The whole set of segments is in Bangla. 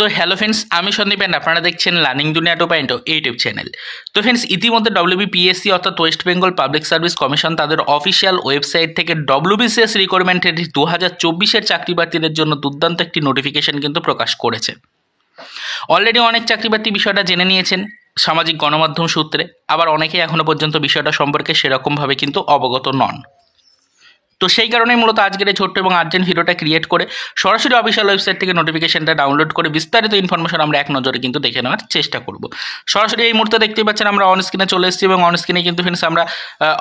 তো হ্যালো ফ্রেন্ডস আমি সন্দীপ আপনারা দেখছেন learning Duniya two point YouTube channel তো ফ্রেন্ডস ইতিমধ্যে ডব্লিউবিপিএসসি অর্থাৎ West Bengal Public Service Commission তাদের অফিসিয়াল ওয়েবসাইট থেকে ডব্লিউবিসিএস রিকোয়ারমেন্টের দু হাজার চব্বিশের চাকরি প্রার্থীদের জন্য দুর্দান্ত একটি নোটিফিকেশন কিন্তু প্রকাশ করেছে। অলরেডি অনেক চাকরি প্রার্থী বিষয়টা জেনে নিয়েছেন সামাজিক গণমাধ্যম সূত্রে, আবার অনেকেই এখনও পর্যন্ত বিষয়টা সম্পর্কে সেরকমভাবে কিন্তু অবগত নন। তো সেই কারণেই মূলত আজকের এই ছোট্ট এবং আর্জেন্ট ভিডিওটা ক্রিয়েট করে সরাসরি অফিসিয়াল ওয়েবসাইট থেকে নোটিফিকেশনটা ডাউনলোড করে বিস্তারিত ইনফরমেশন আমরা এক নজরে কিন্তু দেখে নেওয়ার চেষ্টা করব। সরাসরি এই মুহূর্তে দেখতেই পাচ্ছেন আমরা অন স্ক্রিনে চলে এসেছি এবং অন স্ক্রিনে কিন্তু ফ্রেন্ডস আমরা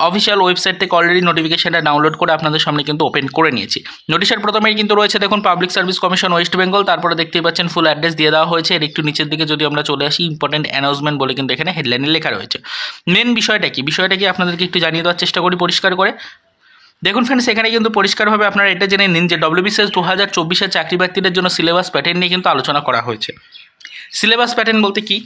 অফিসিয়াল ওয়েবসাইট থেকে অলরেডি নোটিফিকেশনটা ডাউনলোড করে আপনাদের সামনে কিন্তু ওপেন করে নিয়েছি। নোটিশের প্রথমেই কিন্তু রয়েছে দেখুন Public Service Commission West Bengal তারপরে দেখতেই পাচ্ছেন ফুল অ্যাড্রেস দিয়ে দেওয়া হয়েছে। এর একটু নিচের দিকে যদি আমরা চলে আসি ইম্পর্টেন্ট অ্যানাউন্সমেন্ট বলে কিন্তু এখানে হেডলাইনে লেখা রয়েছে। মেন বিষয়টা কি? বিষয়টা কি আপনাদেরকে একটু জানিয়ে দেওয়ার চেষ্টা করি পরিষ্কার করে। দেখুন ফ্রেন্ডস এখানে কিন্তু পরিষ্কারভাবে আপনারা এটা জেনে নিন যে ডব্লিউবিসিএস দু হাজার চব্বিশের চাকরি প্রার্থীদের জন্য সিলেবাস প্যাটার্ন নিয়ে কিন্তু আলোচনা করা হয়েছে। সিলেবাস প্যাটার্ন বলতে কি?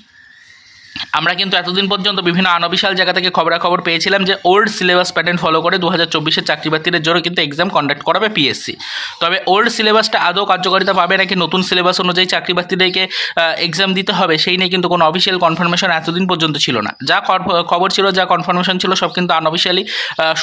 আমরা কিন্তু এতদিন পর্যন্ত বিভিন্ন আনঅফিসিয়াল জায়গা থেকে খবরাখবর পেয়েছিলাম যে ওল্ড সিলেবাস প্যাটার্ন ফলো করে দু হাজার চব্বিশের চাকরি জন্য কিন্তু এক্সাম কন্ডাক্ট করাবে পিএসসি তবে ওল্ড সিলেবাসটা আদৌ কার্যকারিতা পাবে নাকি নতুন সিলেবাস অনুযায়ী চাকরি প্রার্থীদেরকে এক্সাম দিতে হবে সেই নিয়ে কিন্তু কোনো অফিসিয়াল কনফার্মেশন এতদিন পর্যন্ত ছিল না। যা খবর ছিল, যা কনফার্মেশন ছিল, সব কিন্তু আনঅফিসিয়ালি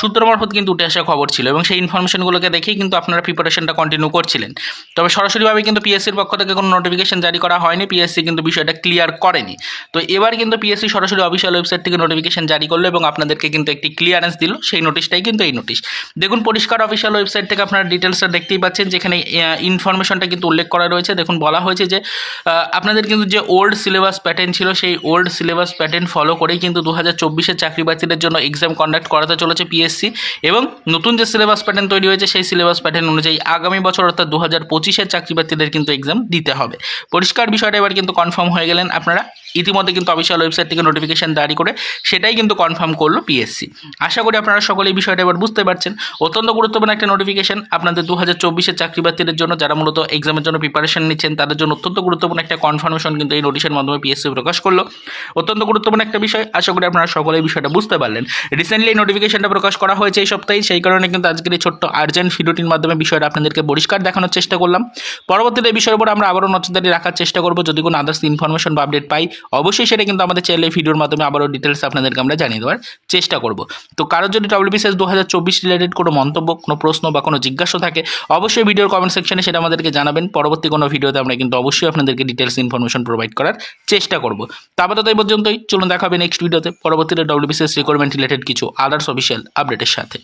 সূত্র মারফত কিন্তু উঠে আসা খবর ছিল এবং সেই ইনফরমেশনগুলোকে দেখেই কিন্তু আপনারা প্রিপারেশনটা কন্টিনিউ করছিলেন। তবে সরাসরিভাবে কিন্তু পিএসসির পক্ষ থেকে কোনো নোটিফিকেশন জারি করা হয়নি পিএসসি কিন্তু বিষয়টা ক্লিয়ার করেনি। তো এবার কিন্তু পিএসসি সরাসরি অফিসিয়াল ওয়েবসাইট থেকে নোটিফিকেশন জারি করল এবং আপনাদেরকে কিন্তু একটি ক্লিয়ারেন্স দিল। সেই নোটিশটাই কিন্তু এই নোটিশ দেখুন, পরিষ্কার অফিসিয়াল ওয়েবসাইট থেকে আপনারা ডিটেলসটা দেখতেই পাচ্ছেন, যেখানে ইনফরমেশনটা কিন্তু উল্লেখ করা রয়েছে। দেখুন, বলা হয়েছে যে আপনাদের কিন্তু যে ওল্ড সিলেবাস প্যাটার্ন ছিল, সেই ওল্ড সিলেবাস প্যাটার্ন ফলো করেই কিন্তু দু হাজার চব্বিশের চাকরি জন্য এক্সাম কন্ডাক্ট করাতে চলেছে পিএসসি এবং নতুন যে সিলেবাস প্যাটার্ন তৈরি হয়েছে, সেই সিলেবাস প্যাটার্ন অনুযায়ী আগামী বছর, অর্থাৎ দু হাজার পঁচিশের চাকরি কিন্তু এক্সাম দিতে হবে। পরিষ্কার বিষয়টা এবার কিন্তু কনফার্ম হয়ে গেলেন আপনারা। ইতিমধ্যে কিন্তু অফিসিয়াল ওয়েবসাইট থেকে নোটিফিকেশন জারি করে সেটাই কিন্তু কনফার্ম করল পিএসসি আশা করি আপনারা সকলে এই বিষয়টা এবার বুঝতে পারছেন। অত্যন্ত গুরুত্বপূর্ণ একটা নোটিফিকেশন আপনাদের দু হাজার চব্বিশের চাকরি জন্য যারা মূলত এক্সামের জন্য প্রিপারেশন নিচ্ছেন, তাদের জন্য অত্যন্ত গুরুত্বপূর্ণ একটা কনফার্মেশন কিন্তু এই নোটিশের মাধ্যমে পিএসসি প্রকাশ করল। অত্যন্ত গুরুত্বপূর্ণ একটা বিষয়। আশা করি আপনারা সকলে এই বিষয়টা বুঝতে পারলেন। রিসেন্টলি এই নোটিফিকেশনটা প্রকাশ করা হয়েছে এই সপ্তাহে, সেই কারণে কিন্তু আজকের এই ছোট্ট আর্জেন্ট ভিডিওটির মাধ্যমে বিষয়টা আপনাদেরকে পরিষ্কার দেখানোর চেষ্টা করলাম। পরবর্তীতে এই বিষয়ের উপর আমরা আবারও নজরদারি রাখার চেষ্টা করব। যদি কোনো আদার্স ইনফরমেশন বা আপডেট পাই অবশ্যই সেটা কিন্তু আমাদের চ্যানেলে ভিডিওর মাধ্যমে আবারও ডিটেলস আপনাদেরকে আমরা জানিয়ে দেওয়ার চেষ্টা করব। তো কারোর যদি ডব্লিউবিসিএস দু হাজার চব্বিশ রিলেটেড কোনো মন্তব্য, কোনো প্রশ্ন বা কোনো জিজ্ঞাসা থাকে, অবশ্যই ভিডিওর কমেন্ট সেকশনে সেটা আমাদেরকে জানাবেন। পরবর্তী কোনো ভিডিওতে আমরা কিন্তু অবশ্যই আপনাদেরকে ডিটেলস ইনফরমেশন প্রোভাইড করার চেষ্টা করব। তো আপাতত এই পর্যন্তই। চলুন দেখা হবে নেক্সট ভিডিওতে পরবর্তীতে ডব্লিউবিসিএস রিকোয়ারমেন্ট রিলেটেড কিছু আদার্স অফিসিয়াল আপডেটের সাথে।